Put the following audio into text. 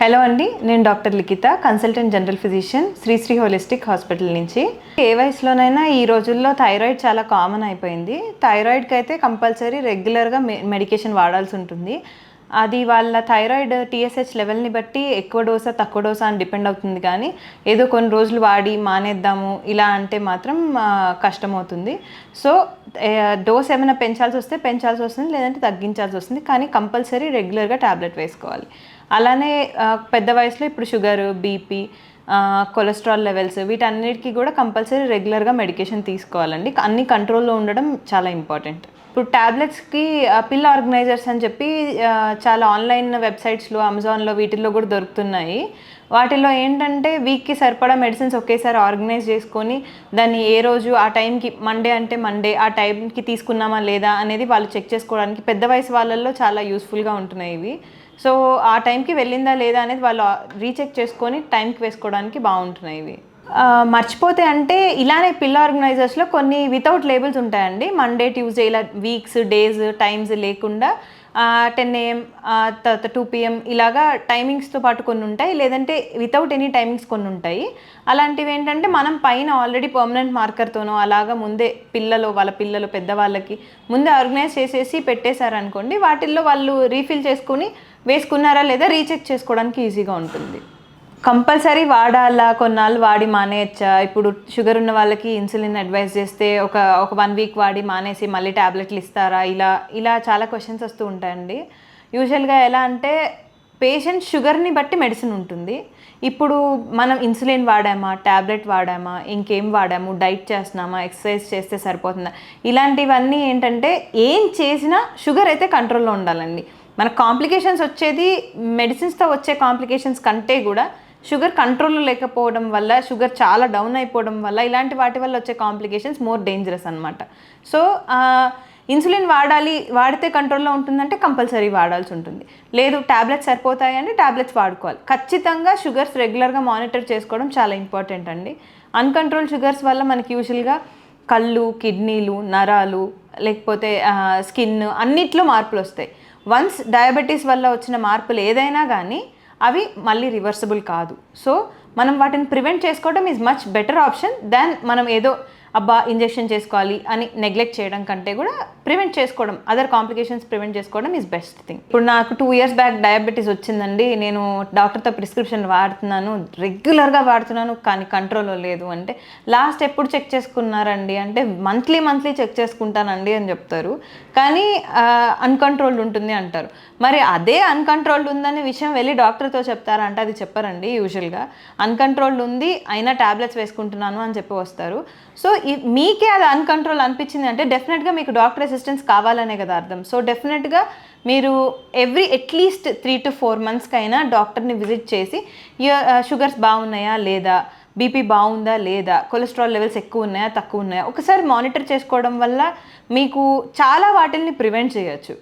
Hello అండి నేను doctor Likhitha consultant general physician Srisri holistic hospital నుంచి. ఏ వయసులోనైనా ఈ రోజుల్లో థైరాయిడ్ చాలా కామన్ అయిపోయింది. థైరాయిడ్కి అయితే కంపల్సరీ రెగ్యులర్గా మె మెడికేషన్ వాడాల్సి ఉంటుంది. అది వాళ్ళ థైరాయిడ్ టీఎస్హెచ్ లెవెల్ని బట్టి ఎక్కువ డోసా తక్కువ డోసా అని డిపెండ్ అవుతుంది కానీ ఏదో కొన్ని రోజులు వాడి మానేద్దాము ఇలా అంటే మాత్రం కష్టమవుతుంది. సో డోస్ ఏమైనా పెంచాల్సి వస్తే పెంచాల్సి వస్తుంది లేదంటే తగ్గించాల్సి వస్తుంది కానీ కంపల్సరీ రెగ్యులర్గా ట్యాబ్లెట్ వేసుకోవాలి. అలానే పెద్ద వయసులో ఇప్పుడు షుగర్ బీపీ కొలెస్ట్రాల్ లెవెల్స్ వీటన్నిటికీ కూడా కంపల్సరీ రెగ్యులర్గా మెడికేషన్ తీసుకోవాలండి. అన్ని కంట్రోల్లో ఉండడం చాలా ఇంపార్టెంట్ ఇప్పుడు ట్యాబ్లెట్స్కి పిల్ ఆర్గనైజర్స్ అని చెప్పి చాలా ఆన్లైన్ వెబ్సైట్స్లో అమెజాన్లో వీటిల్లో కూడా దొరుకుతున్నాయి. వాటిలో ఏంటంటే వీక్కి సరిపడా మెడిసిన్స్ ఒకేసారి ఆర్గనైజ్ చేసుకొని దాన్ని ఏ రోజు ఆ టైంకి మండే అంటే మండే ఆ టైంకి తీసుకున్నామా లేదా అనేది వాళ్ళు చెక్ చేసుకోవడానికి పెద్ద వయసు వాళ్ళల్లో చాలా యూస్ఫుల్గా ఉంటున్నాయి ఇవి. సో ఆ టైంకి వెళ్ళిందా లేదా అనేది వాళ్ళు రీచెక్ చేసుకొని టైంకి వేసుకోవడానికి బాగుంటున్నాయి ఇవి. మర్చిపోతే అంటే ఇలానే పిల్ల ఆర్గనైజర్స్లో కొన్ని వితౌట్ లేబుల్స్ ఉంటాయండి. మండే ట్యూస్డే ఇలా వీక్స్ డేస్ టైమ్స్ లేకుండా టెన్ ఏఎం తర్వాత టూ పిఎం ఇలాగా టైమింగ్స్తో పాటు కొన్ని ఉంటాయి. లేదంటే వితౌట్ ఎనీ టైమింగ్స్ కొన్ని ఉంటాయి. అలాంటివి ఏంటంటే మనం పైన ఆల్రెడీ పర్మనెంట్ మార్కర్తోనో అలాగా ముందే పిల్లలు వాళ్ళ పిల్లలు పెద్దవాళ్ళకి ముందే ఆర్గనైజ్ చేసేసి పెట్టేశారనుకోండి వాటిల్లో వాళ్ళు రీఫిల్ చేసుకుని వేసుకున్నారా లేదా రీచెక్ చేసుకోవడానికి ఈజీగా ఉంటుంది. కంపల్సరీ వాడాలా? కొన్నాళ్ళు వాడి మానేయచ్చా? ఇప్పుడు షుగర్ ఉన్న వాళ్ళకి ఇన్సులిన్ అడ్వైస్ చేస్తే ఒక ఒక వన్ వీక్ వాడి మానేసి మళ్ళీ ట్యాబ్లెట్లు ఇస్తారా? ఇలా ఇలా చాలా క్వశ్చన్స్ వస్తూ ఉంటాయండి. యూజువల్గా ఎలా అంటే పేషెంట్ షుగర్ని బట్టి మెడిసిన్ ఉంటుంది. ఇప్పుడు మనం ఇన్సులిన్ వాడామా? ట్యాబ్లెట్ వాడామా? ఇంకేం వాడాము? డైట్ చేస్తున్నామా? ఎక్సర్సైజ్ చేస్తే సరిపోతుందా? ఇలాంటివన్నీ ఏంటంటే ఏం చేసినా షుగర్ అయితే కంట్రోల్లో ఉండాలండి. మన కాంప్లికేషన్స్ వచ్చేది మెడిసిన్స్తో వచ్చే కాంప్లికేషన్స్ కంటే కూడా షుగర్ కంట్రోల్లో లేకపోవడం వల్ల షుగర్ చాలా డౌన్ అయిపోవడం వల్ల ఇలాంటి వాటి వల్ల వచ్చే కాంప్లికేషన్స్ మోర్ డేంజరస్ అనమాట సో ఇన్సులిన్ వాడాలి వాడితే కంట్రోల్లో ఉంటుందంటే కంపల్సరీ వాడాల్సి ఉంటుంది. లేదు ట్యాబ్లెట్స్ సరిపోతాయి అంటే ట్యాబ్లెట్స్ వాడుకోవాలి. ఖచ్చితంగా షుగర్స్ రెగ్యులర్గా మానిటర్ చేసుకోవడం చాలా ఇంపార్టెంట్ అండి. అన్కంట్రోల్ షుగర్స్ వల్ల మనకి యూజువల్గా కళ్ళు కిడ్నీలు నరాలు లేకపోతే స్కిన్ అన్నిట్లో మార్పులు వస్తాయి. వన్స్ డయాబెటీస్ వల్ల వచ్చిన మార్పులు ఏదైనా కానీ అవి మళ్ళీ రివర్సబుల్ కాదు. సో మనం వాటిని ప్రివెంట్ చేసుకోవడం is much better option then మనం ఏదో అబ్బా ఇంజెక్షన్ చేసుకోవాలి అని నెగ్లెక్ట్ చేయడం కంటే కూడా ప్రివెంట్ చేసుకోవడం అదర్ కాంప్లికేషన్స్ ప్రివెంట్ చేసుకోవడం ఈజ్ బెస్ట్ థింగ్ ఇప్పుడు నాకు టూ ఇయర్స్ బ్యాక్ డయాబెటీస్ వచ్చిందండి. నేను డాక్టర్తో ప్రిస్క్రిప్షన్ వాడుతున్నాను. రెగ్యులర్గా వాడుతున్నాను కానీ కంట్రోల్లో లేదు అంటే లాస్ట్ ఎప్పుడు చెక్ చేసుకున్నారండి అంటే మంత్లీ మంత్లీ చెక్ చేసుకుంటానండి అని చెప్తారు. కానీ అన్కంట్రోల్డ్ ఉంటుంది అంటారు. మరి అదే అన్కంట్రోల్డ్ ఉందనే విషయం వెళ్ళి డాక్టర్తో చెప్తారంటే అది చెప్పరండి యూజువల్గా అన్కంట్రోల్డ్ ఉంది అయినా ట్యాబ్లెట్స్ వేసుకుంటున్నాను అని చెప్పి వస్తారు. సో మీకే అది అన్కంట్రోల్ అనిపించింది అంటే డెఫినెట్గా మీకు డాక్టర్ అసిస్టెన్స్ కావాలనే కదా అర్థం. సో డెఫినెట్గా మీరు every at least three to four మంత్స్కి అయినా డాక్టర్ని విజిట్ చేసి షుగర్స్ బాగున్నాయా? లేదా? బీపీ బాగుందా? లేదా? కొలెస్ట్రాల్ లెవెల్స్ ఎక్కువ ఉన్నాయా? తక్కువ ఉన్నాయా? ఒకసారి మానిటర్ చేసుకోవడం వల్ల మీకు చాలా వాటిల్ని ప్రివెంట్ చేయొచ్చు.